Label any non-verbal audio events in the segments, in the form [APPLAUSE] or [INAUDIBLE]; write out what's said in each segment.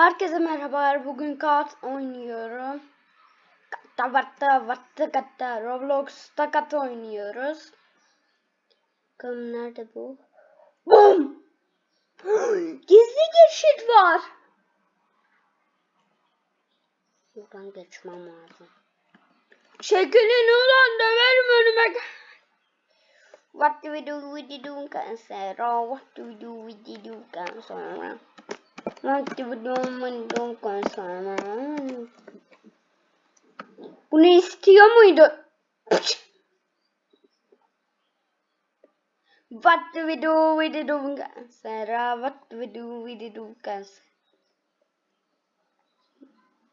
Herkese merhabalar. Bugün kağıt oynuyorum. Katta vatta vatta katta Roblox'ta kat oynuyoruz. Bakalım nerede bu? Bum! Gizli geçit var. Buradan geçmem lazım. Çekilin ulan döverim önüme. What do we do with the do cancer? What do we do with the do cancer? What do we do with the do cancer? Bunu istiyor muydu? What do we do with the do cancer? What do we do with the do cancer?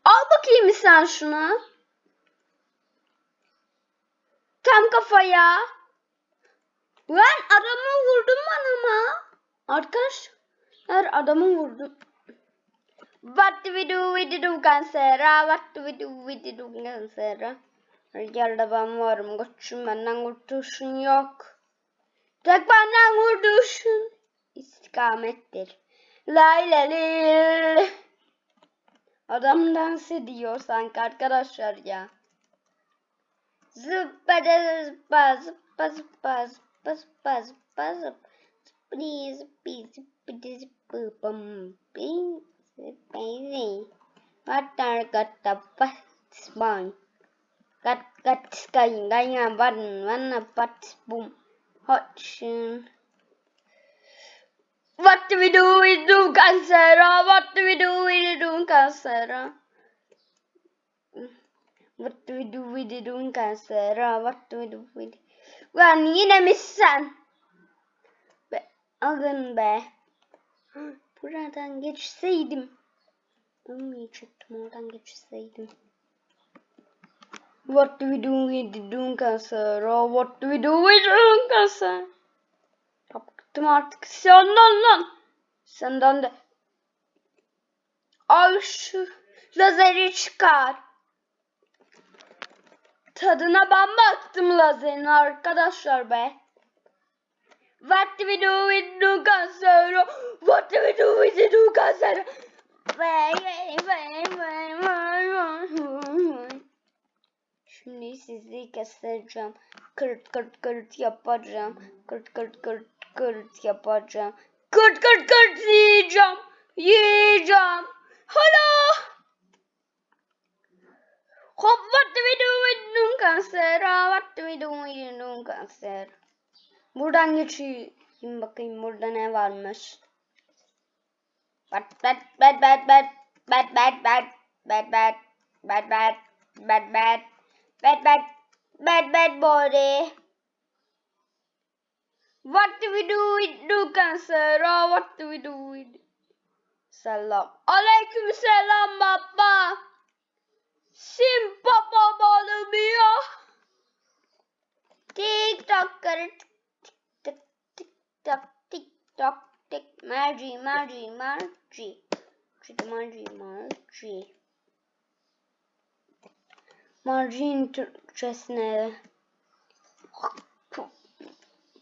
Al bakayım sen şunu. Tam kafaya. Lan adamı vurdum bana ama. Arkadaşlar adamı vurdum. What do we do the do cancer? What do we do the do cancer? Yerde ben varım. Koçum benden kurtuluşun yok. Tek benden kurtuluşun istikamettir. Lay lay. Adam dans ediyor sanki arkadaşlar ya. Zıppada zıppa zıppa zıppa zıppa zıppa zıppa zıppa zıppidi zıppi zıppidi zıppı bam bing zıppidi Vatar gata pat bang Gat gat sky gaya van van pat boom hot shun What do we do with do cancer? What do we do with do cancer? What do we do the doing cancer? What do we do with Ulan yine mi sen? Be, alın be. Buradan geçseydim. Ölmeyecektim oradan geçseydim. What do we do with the cancer? Oh, what do we do with the cancer? Bıktım artık senden lan. Senden de. Al şu lazeri çıkar. Tadına ben baktım lazerin arkadaşlar be. What do we do with the cancer? What do we do with the vay, vay. Şimdi sizi keseceğim. Kırt kırt kırt yapacağım. Kırt kırt kırt kırt yapacağım. Kırt kırt kırt yiyeceğim. Yiyeceğim. Hop, what do we do with the cancer? What do we do with the cancer? Buradan geçeyim bakayım burada ne varmış. Bad bad bad bad bad bad bad bad bad bad bad bad bad bad bad bad bad bad body. What do we do with the cancer? Oh, what do we do with Selam. Aleyküm selam baba. Sim baba balım ya. Tik tok tik tok tik tok tik merci merci merci. Çünkü merci merci. Marjin Türkçesine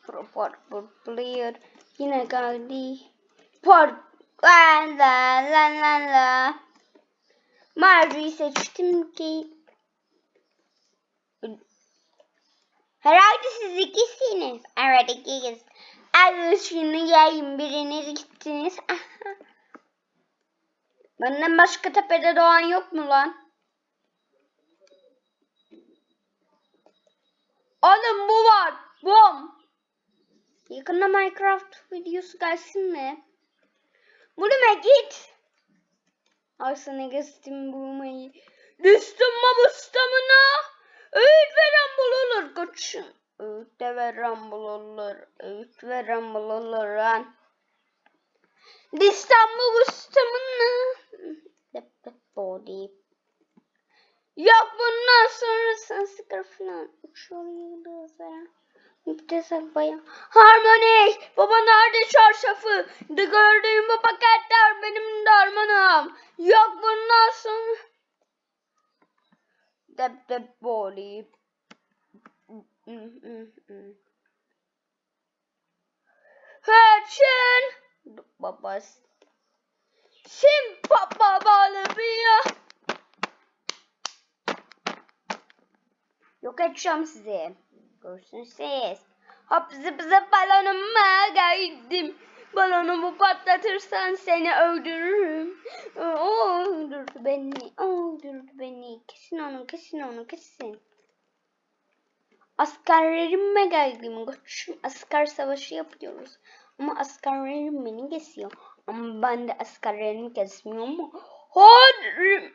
Purple player yine geldi. Por la la la la. Marj'i seçtim ki Herhalde siz ikisiniz. Evet ikiyiz. Evet şunu yayın biriniz gittiniz. [LAUGHS] Benden başka tepede doğan yok mu lan? Oğlum bu var. Bom. Yakında Minecraft videosu gelsin mi? Buluma git. Aslında geçtim bulmayı. Düştüm mü bustamına? Öğüt veren bulunur koçum. Öğüt de veren bulunur. Öğüt lan. Düştüm mü bustamına? Dep dep body. Yok bundan sonra sen sıkır falan. Uçuyor yıldızlara. Müptezel bayan. Harmoni! Baba nerede çarşafı? De gördüğüm bu paketler benim darmanım. Yok bundan sonra. Dep dep body. Hırçın! Babası. Sim papa balabia. Yok edeceğim sizi. Görürsünüz siz. Hop zıp zıp balonuma geldim. Balonumu patlatırsan seni öldürürüm. Öldürdü beni, öldürdü beni. Kesin onu, kesin onu, kesin. Askerlerime geldim. Koçum asker savaşı yapıyoruz. Ama askerlerim beni kesiyor. Ama ben de askerlerimi kesmiyorum mu? Hadi.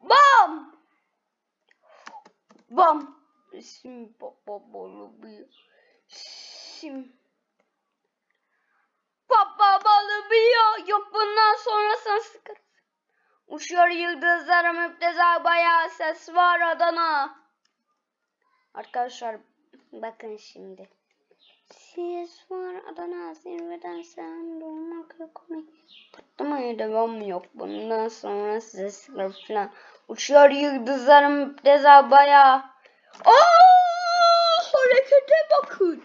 Bam! Bam! Sim papa balı bir. Sim. Papa balı bir. Yok bundan sonra sen sıkar. Uçuyor yıldızlar müptezel bayağı ses var Adana. Arkadaşlar bakın şimdi. Ses var Adana zirveden sen durmak komik. Patlamaya devam yok. Bundan sonra size sıkar falan. Uçuyor yıldızlar müptezel bayağı. Aa, harekete bakın.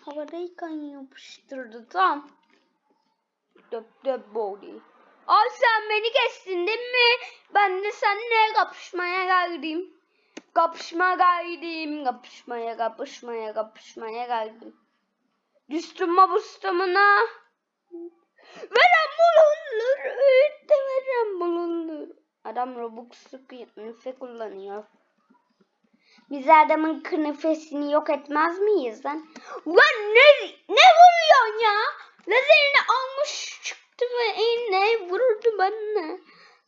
Havadayken yapıştırdı tam. Döp döp body. Al sen beni kestin değil mi? Ben de seninle kapışmaya geldim. Kapışma geldim. Kapışmaya kapışmaya kapışmaya geldim. Düştüm mabustamına. Veren bulunur. Öğütte veren bulunur. Adam Robux'u kıyafet kullanıyor. Biz adamın kınıfesini yok etmez miyiz lan? Lan ne, ne vuruyorsun ya? Lazerini almış çıktı ve eline vurdu bana.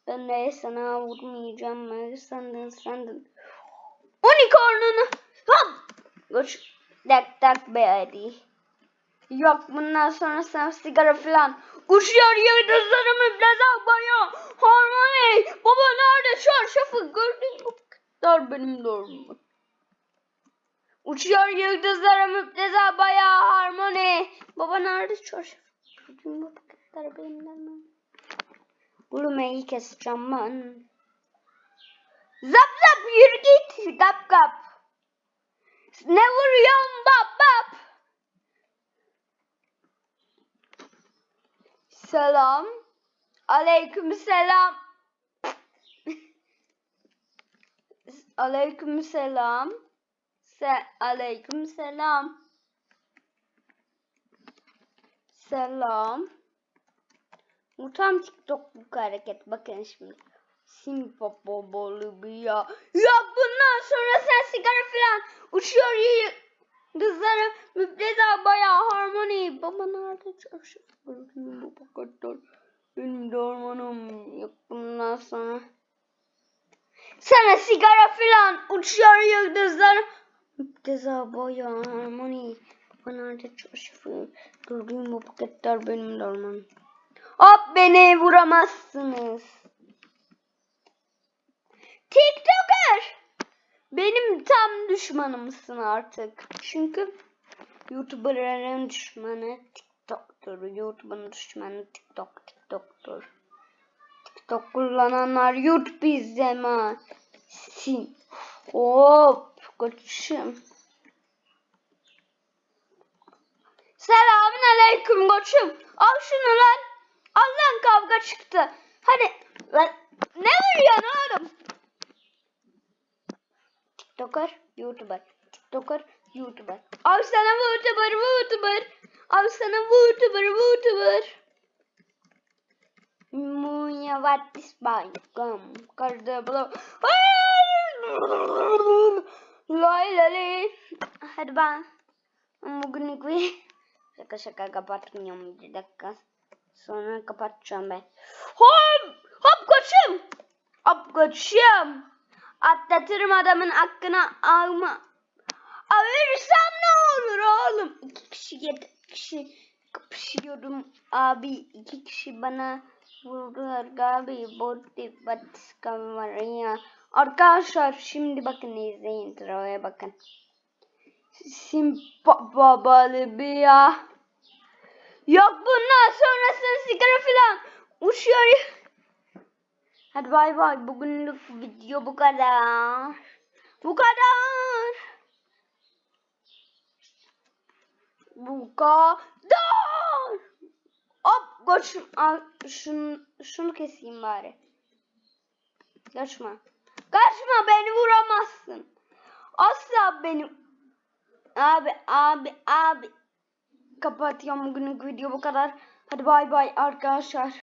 Ben de sana vurmayacağım sandın sandın. Unicorn'unu hop. Koş. Tak tak baby. Yok bundan sonra sen sigara falan. Uçuyor yıldızlarımı biraz baya. Harmony. Baba nerede çarşafı gördün mü? Dar benim doğrumu. Uçuyor yıldızlara müpteza bayağı harmoni. Baba nerede çarşaf? Gördün mü? Dar benim doğrumu. Gülmeyi keseceğim ben. Zap zap yürü git. Kap kap. Ne vuruyorsun bap bap? Selam. Aleyküm selam. Aleyküm selam. Se aleyküm selam. Selam. Bu tam TikTokluk hareket. Bakın şimdi. Simpopo bolu bir ya. Yok bundan sonra sen sigara falan uçuyor yıldızlara müpteza bayağı harmoni. Baba nerede çarşı? Bu kadar. Benim de ormanım yok bundan sonra. Sana sigara falan uçuyor yıldızlar. Müpteza bayağı harmoni. Baba nerede çarşı? Gördüğüm bu paketler benim de ormanım. Hop beni vuramazsınız. TikToker. Benim tam düşmanımsın artık. Çünkü YouTuber'ların düşmanı TikTok'tur. YouTube'un düşmanı TikTok, TikTok'tur. TikTok kullananlar YouTube izlemesin. Hop koçum. Selamun aleyküm koçum. Al şunu lan. Al lan kavga çıktı. Hadi lan. Ne vuruyorsun oğlum? TikToker, YouTuber. TikToker, YouTuber. Al sana YouTuber, YouTuber. Al sana YouTuber, YouTuber. Muya what is my gum? Karda blo. Lay lay. Hadi ben. Bugünlük bir şaka şaka kapatmıyorum bir dakika. Sonra kapatacağım ben. Hop! Hop koçum! Hop koçum! Atlatırım adamın hakkını alma. Alırsam ne olur oğlum? İki kişi yedi kişi kapışıyorum abi. iki kişi bana vurdular abi. Body batkam var ya. Arkadaşlar şimdi bakın izleyin. Troya bakın. Simpa babalı bir ya. Yok bundan sonrasında sigara falan uçuyor. Hadi bay bay. Bugünlük video bu kadar. Bu kadar. Bu kadar. Hop Koç al, şunu, şunu keseyim bari. Kaçma. Kaçma beni vuramazsın. Asla beni. Abi abi abi. Kapatıyorum bugünlük video bu kadar. Hadi bay bay arkadaşlar.